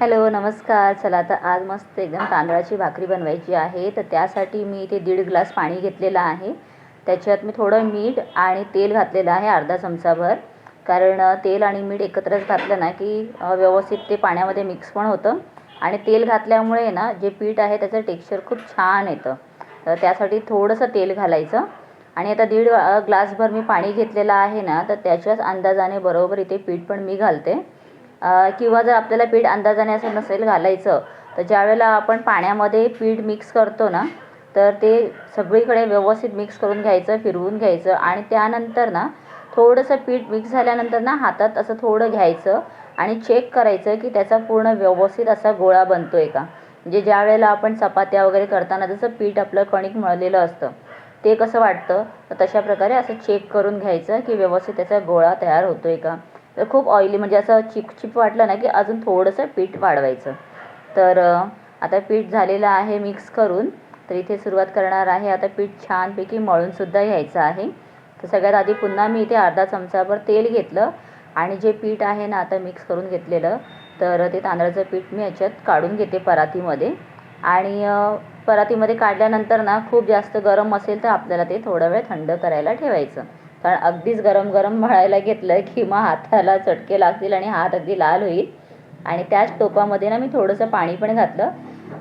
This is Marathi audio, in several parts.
हॅलो नमस्कार. चला आता आज मस्त एकदम तांदळाची भाकरी बनवायची आहे. तर त्यासाठी मी इथे दीड ग्लास पाणी घेतलेलं आहे. त्याच्यात मी थोडं मीठ आणि तेल घातलेलं आहे अर्धा चमचाभर. कारण तेल आणि मीठ एकत्रच घातलं ना की व्यवस्थित ते पाण्यामध्ये मिक्स पण होतं. आणि तेल घातल्यामुळे ना जे पीठ आहे त्याचं टेक्स्चर खूप छान येतं. तर त्यासाठी थोडंसं तेल घालायचं. आणि आता दीड ग्लासभर मी पाणी घेतलेलं आहे ना तर त्याच्याच अंदाजाने बरोबर इथे पीठ पण मी घालते. किंवा जर आपल्याला पीठ अंदाजाने असं नसेल घालायचं तर ज्यावेळेला आपण पाण्यामध्ये पीठ मिक्स करतो ना तर ते सगळीकडे व्यवस्थित मिक्स करून घ्यायचं फिरवून घ्यायचं आणि त्यानंतर ना थोडंसं पीठ मिक्स झाल्यानंतर ना हातात असं थोडं घ्यायचं आणि चेक करायचं की त्याचा पूर्ण व्यवस्थित असा गोळा बनतो आहे का. म्हणजे ज्या वेळेला आपण चपात्या वगैरे करताना जसं पीठ आपलं कणिक मळलेलं असतं ते कसं वाटतं तर तशा प्रकारे असं चेक करून घ्यायचं की व्यवस्थित त्याचा गोळा तयार होतो आहे का. तर खूप ऑइली म्हणजे असं चिपचिप वाटलं ना की अजून थोडंसं पीठ वाढवायचं. तर आता पीठ झालेलं आहे मिक्स करून तर इथे सुरुवात करणार आहे. आता पीठ छानपैकी मळूनसुद्धा घ्यायचं आहे. तर सगळ्यात आधी पुन्हा मी इथे अर्धा चमचाभर तेल घेतलं आणि जे पीठ आहे ना आता मिक्स करून घेतलेलं तर ते तांदळाचं पीठ मी याच्यात काढून घेते परातीमध्ये. आणि परातीमध्ये काढल्यानंतर ना खूप जास्त गरम असेल तर आपल्याला ते थोडा वेळ थंड करायला ठेवायचं. कारण अगदीच गरम गरम मळायला घेतलं की मग हाताला चटके लागतील आणि हात अगदी लाल होईल. आणि त्याच टोपामध्ये ना मी थोडंसं पाणी पण घातलं.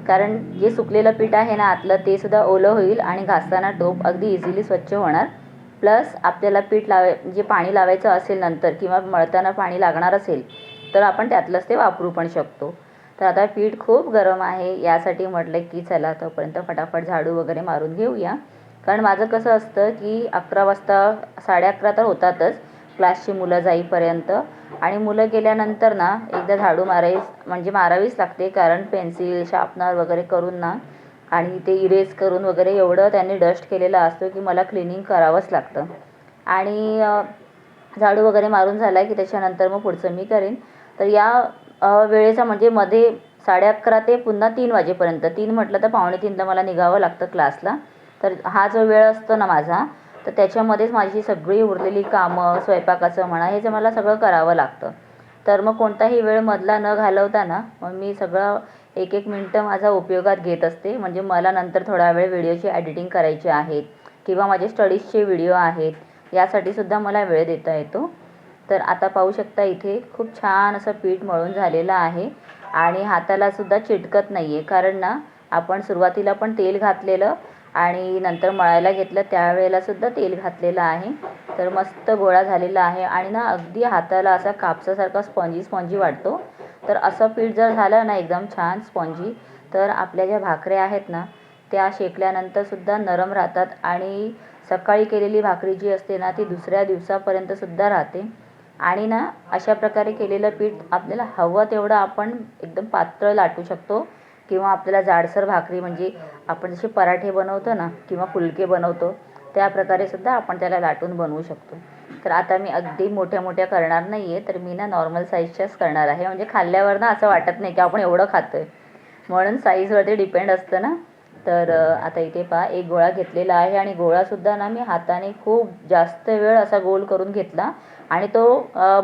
कारण जे सुकलेलं पीठ आहे ना आतलं ते सुद्धा ओलं होईल आणि घासताना टोप अगदी इझिली स्वच्छ होणार. प्लस आपल्याला पीठ लावाय जे पाणी लावायचं असेल नंतर किंवा मळताना पाणी लागणार असेल तर आपण त्यातलंच ते वापरू पण शकतो. तर आता पीठ खूप गरम आहे यासाठी म्हटलं की चला तोपर्यंत फटाफट झाडू वगैरे मारून घेऊया. कारण माझं कसं असतं की अकरा वाजता साडे अकरा तर होतातच क्लासची मुलं जाईपर्यंत. आणि मुलं गेल्यानंतर ना एकदा झाडू माराय म्हणजे मारावीच लागते कारण पेन्सिल शार्पनर वगैरे करून ना आणि ते इरेज करून वगैरे एवढं त्यांनी डस्ट केलेलं असतो की मला क्लिनिंग करावंच लागतं. आणि झाडू वगैरे मारून झाला की त्याच्यानंतर मग पुढचं मी करेन. तर या वेळेचा म्हणजे मध्ये साडे अकरा ते पुन्हा तीन वाजेपर्यंत तीन म्हटलं तर पावणे तीनला मला निघावं लागतं क्लासला. तर हा जो वेळ असतो ना माझा तर त्याच्यामध्येच माझी सगळी उरलेली कामं स्वयंपाकाचं म्हणा हे जे मला सगळं करावं लागतं. तर मग कोणताही वेळ मधला न घालवता ना मग मी सगळं एक एक मिनटं माझा उपयोगात घेत असते. म्हणजे मला नंतर थोडा वेळ व्हिडिओची एडिटिंग करायची आहेत किंवा माझे स्टडीजचे व्हिडिओ आहेत यासाठी सुद्धा मला वेळ देता येतो. तर आता पाहू शकता इथे खूप छान असं पीठ मळून झालेलं आहे आणि हाताला सुद्धा चिटकत नाही आहे कारण ना आपण सुरुवातीला पण तेल घातलेलं आणि नंतर मळायला घेतलं त्यावेळेलासुद्धा तेल घातलेलं आहे. तर मस्त गोळा झालेला आहे आणि ना अगदी हाताला असा कापसासारखा स्पॉन्जी स्पॉन्जी वाटतो. तर असं पीठ जर झालं ना एकदम छान स्पॉन्जी तर आपल्या ज्या भाकऱ्या आहेत ना त्या शेकल्यानंतरसुद्धा नरम राहतात आणि सकाळी केलेली भाकरी जी असते ना ती दुसऱ्या दिवसापर्यंतसुद्धा राहते. आणि ना अशा प्रकारे केलेलं पीठ आपल्याला हवं तेवढं आपण एकदम पातळ लाटू शकतो. किंवा आपल्याला जाडसर भाकरी म्हणजे आपण जसे पराठे बनवतो ना किंवा फुलके बनवतो त्या प्रकारे सुद्धा आपण त्याला लाटून बनवू शकतो. तर आता मी अगदी मोठ्या मोठ्या करणार नाही आहे तर मी ना नॉर्मल साईजच्याच करणार आहे. म्हणजे खाल्ल्यावर ना असं वाटत नाही की आपण एवढं खातो आहे म्हणून साईजवरती डिपेंड असतं ना. तर आता इथे पहा एक गोळा घेतलेला आहे आणि गोळासुद्धा ना मी हाताने खूप जास्त वेळ असा गोल करून घेतला. आणि तो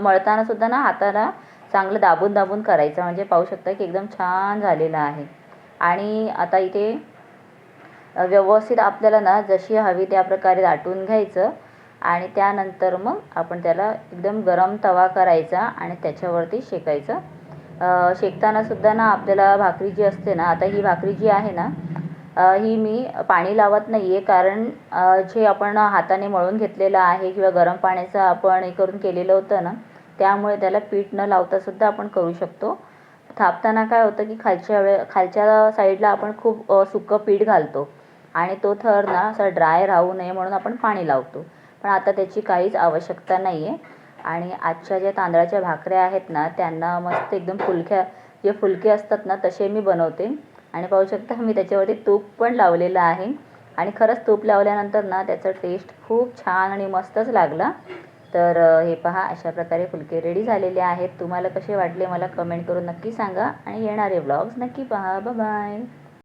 मळतानासुद्धा ना हाताला चांगलं दाबून दाबून करायचं. म्हणजे पाहू शकता की एकदम छान झालेलं आहे. आणि आता इथे व्यवस्थित आपल्याला ना जशी हवी त्या प्रकारे लाटून घ्यायचं. आणि त्यानंतर मग आपण त्याला एकदम गरम तवा करायचा आणि त्याच्यावरती शेकायचं. शेकतानासुद्धा ना आपल्याला भाकरी जी असते ना आता ही भाकरी जी आहे ना ही मी पाणी लावत नाही आहे कारण जे आपण हाताने मळून घेतलेलं आहे किंवा गरम पाण्याचं आपण हे करून केलेलं होतं ना त्यामुळे त्याला पीठ न लावतासुद्धा आपण करू शकतो. थापताना काय होतं की खालच्या वेळे खालच्या साईडला आपण खूप सुकं पीठ घालतो. आणि तो थर ना असा ड्राय राहू नये म्हणून आपण पाणी लावतो. पण आता त्याची काहीच आवश्यकता नाही आहे आणि आजच्या ज्या तांदळाच्या भाकऱ्या आहेत ना त्यांना मस्त एकदम फुलक्या जे फुलके असतात ना तसे मी बनवते. आणि पाहू शकता मी त्याच्यावरती तूप पण लावलेलं आहे. आणि खरंच तूप लावल्यानंतर ना त्याचा टेस्ट खूप छान आणि मस्तच लागला. तर हे पहा अशा प्रकारे फुलके रेडी झालेले आहेत. तुम्हाला कसे वाटले मला कमेंट करून नक्की सांगा. आणि येणारे व्लॉग्स नक्की पहा. बाय